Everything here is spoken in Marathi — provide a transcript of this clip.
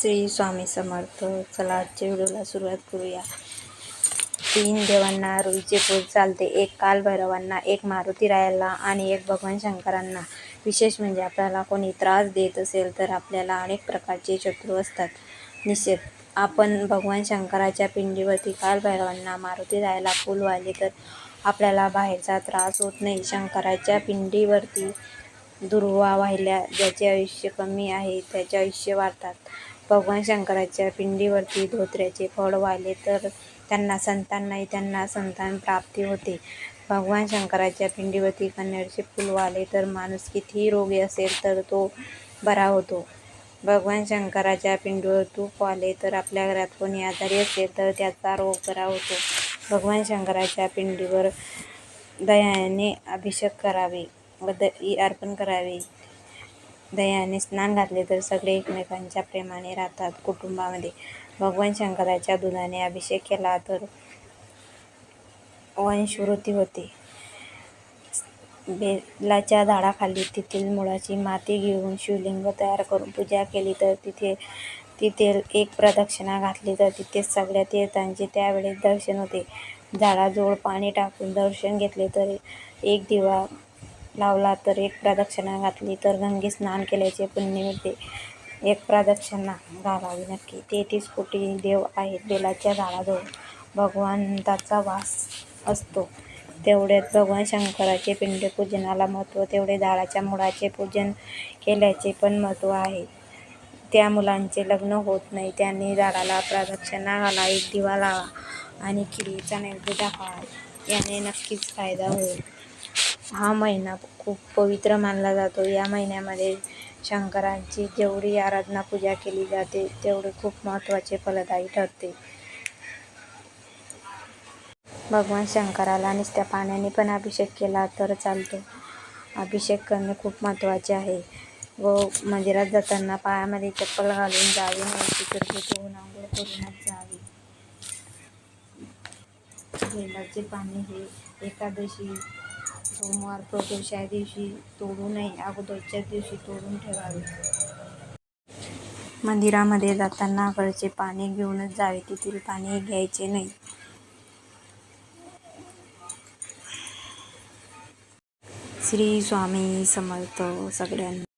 श्री स्वामी समर्थ. चला आजच्या व्हिडिओला सुरुवात करूया. तीन देवांना रुईचे फूल चालते. एक कालभैरवांना एक मारुती रायाला आणि एक भगवान शंकरांना. विशेष म्हणजे आपल्याला कोणी त्रास देत असेल तर आपल्याला अनेक प्रकारचे शत्रू असतात. निषेध. आपण भगवान शंकराच्या पिंडीवरती कालभैरवांना मारुती रायाला फूल वाहिले तर आपल्याला बाहेरचा त्रास होत नाही. शंकराच्या पिंडीवरती दुर्वा वाहिल्या ज्याचे आयुष्य कमी आहे त्याचे आयुष्य वाढतात. भगवान शंकराच्या पिंडीवरती धोत्र्याचे फळ वाहिले तर त्यांना संतान नाही त्यांना संतान प्राप्ती होते. भगवान शंकराच्या पिंडीवरती कन्नडचे फूल वाले तर माणूस कितीही रोगी असेल तर तो बरा होतो. भगवान शंकराच्या पिंडीवर तूप वाले तर आपल्या घरात कोणी आजारी असेल तर त्याचा रोग बरा होतो. भगवान शंकराच्या पिंडीवर दयाने अभिषेक करावे व दही अर्पण करावे. दह्याने स्नान घातले तर सगळे एकमेकांच्या प्रेमाने राहतात कुटुंबामध्ये. भगवान शंकराच्या दुधाने अभिषेक केला तर वंशवृत्ती होते. बेलाच्या झाडाखाली तेथील मुळाची माती घेऊन शिवलिंग तयार करून पूजा केली तर तिथे तिथे एक प्रदक्षिणा घातली तर तिथे सगळ्या तीर्थांचे त्यावेळेस दर्शन होते. झाडाजवळ पाणी टाकून दर्शन घेतले तर एक दिवा लावला तर एक प्रदक्षिणा घातली तर गंगे स्नान केल्याचे पुण्य मिळते. एक प्रदक्षिणा घालावी नक्की. तेहतीस कोटी देव आहेत. बेलाच्या झाडाजवळ भगवंताचा वास असतो. तेवढ्यात भगवान शंकराचे पिंड पूजनाला महत्त्व तेवढे झाडाच्या मुळाचे पूजन केल्याचे पण महत्त्व आहे. त्या मुलांचे लग्न होत नाही. त्यांनी झाडाला प्रदक्षिणा घाला एक दिवा लावा आणि किडीचा नैवेद्य दाखवा. याने नक्कीच फायदा होईल. हा महिना खूप पवित्र मानला जातो. या महिन्यामध्ये शंकरांची जेवढी आराधना पूजा केली जाते तेवढे खूप महत्त्वाचे फलदायी ठरते. भगवान शंकराला नुसत्या पाण्याने पण अभिषेक केला तर चालतो. अभिषेक करणे खूप महत्त्वाचे आहे. व मंदिरात जाताना पायामध्ये चप्पल घालून जावे नाही तिकडे होऊन आंघोळ करूनच जावे. बेलाचे पाणी हे एकादशी सोमवार प्रदोषा दिवशी तोडू नये अगोदरच्या दिवशी तोडून ठेवावे. मंदिरामध्ये जाताना घरचे पाणी घेऊनच जावे तेथील पाणी घ्यायचे नाही. श्री स्वामी समर्थ सगळ्यांना.